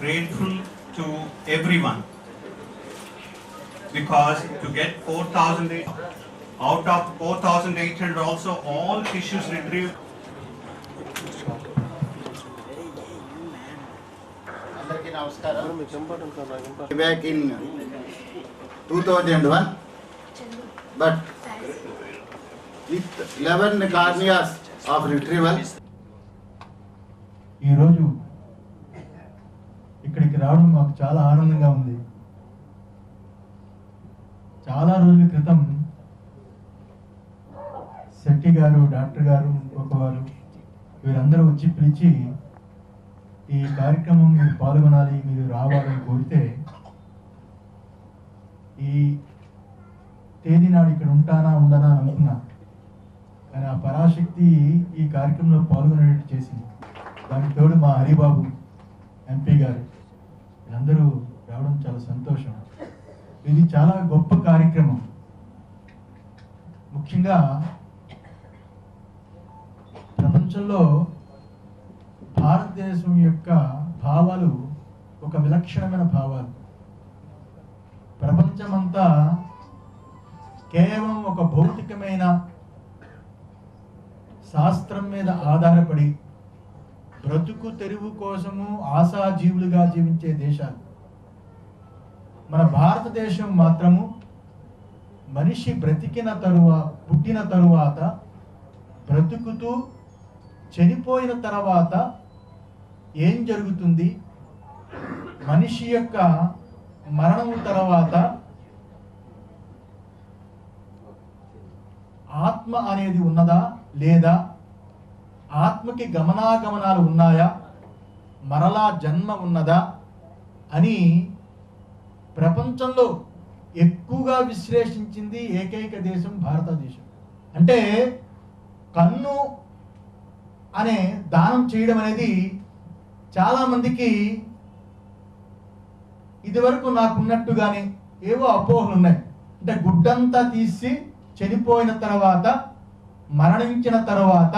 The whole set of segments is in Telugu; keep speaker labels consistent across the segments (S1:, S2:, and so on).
S1: Grateful to everyone. Because to get 4,000 out of 4,800 also all tissues retrieved.
S2: Back in. 2001 but with 11 corneas of retrieval.
S3: ఈరోజు ఇక్కడికి రావడం మాకు చాలా ఆనందంగా ఉంది. చాలా రోజుల క్రితం శెట్టి గారు డాక్టర్ గారు ఇంకొకవారు వీరందరూ వచ్చి పిలిచి ఈ కార్యక్రమం మీరు పాల్గొనాలి మీరు రావాలని కోరితే ఈ తేదీ నాడు ఇక్కడ ఉంటానా ఉండనా అని అనుకున్నా. కానీ ఆ పరాశక్తి ఈ కార్యక్రమంలో పాల్గొనేటట్టు చేసింది. దానికి తోడు మా హరిబాబు ఎంపీ గారు. వీళ్ళందరూ రావడం చాలా సంతోషం. ఇది చాలా గొప్ప కార్యక్రమం. ముఖ్యంగా ప్రపంచంలో భారతదేశం యొక్క భావాలు ఒక విలక్షణమైన భావాలు. ప్రపంచమంతా కేవలం ఒక భౌతికమైన శాస్త్రం మీద ఆధారపడి బ్రతుకు తెరువు కోసము ఆశాజీవులుగా జీవించే దేశాలు. మన భారతదేశం మాత్రము మనిషి బ్రతికిన తరువా పుట్టిన తరువాత బ్రతుకుతూ చనిపోయిన తర్వాత ఏం జరుగుతుంది? మనిషి యొక్క మరణం తర్వాత ఆత్మ అనేది ఉన్నదా? లేదా? ఆత్మకి గమనాగమనాలు ఉన్నాయా? మరలా జన్మ ఉన్నదా? అని ప్రపంచంలో ఎక్కువగా విశ్లేషించింది ఏకైక దేశం భారతదేశం. అంటే కన్ను అనే దానం చేయడం అనేది చాలామందికి ఇదివరకు నాకున్నట్టుగానే ఏవో అపోహలు ఉన్నాయి అంటే గుడ్డంతా తీసి చనిపోయిన తర్వాత మరణించిన తర్వాత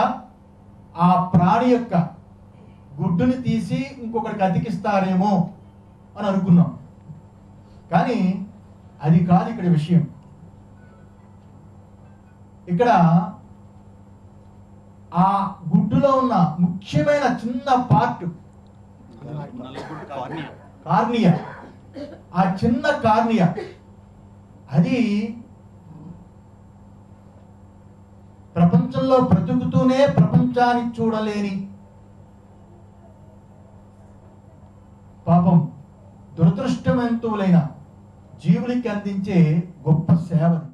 S3: ఆ ప్రాణి యొక్క గుడ్డుని తీసి ఇంకొకరికి అతికిస్తారేమో అని అనుకున్నాం. కానీ అది కాదు ఇక్కడ విషయం. ఇక్కడ ఆ గుడ్డులో ఉన్న ముఖ్యమైన చిన్న పార్ట్ కార్నియా. ఆ చిన్న కార్నియా. అది ప్రపంచంలో బ్రతుకుతూనే ప్రపంచాన్ని చూడలేని పాపం దురదృష్టవంతులైన జీవులకి అందించే గొప్ప సేవని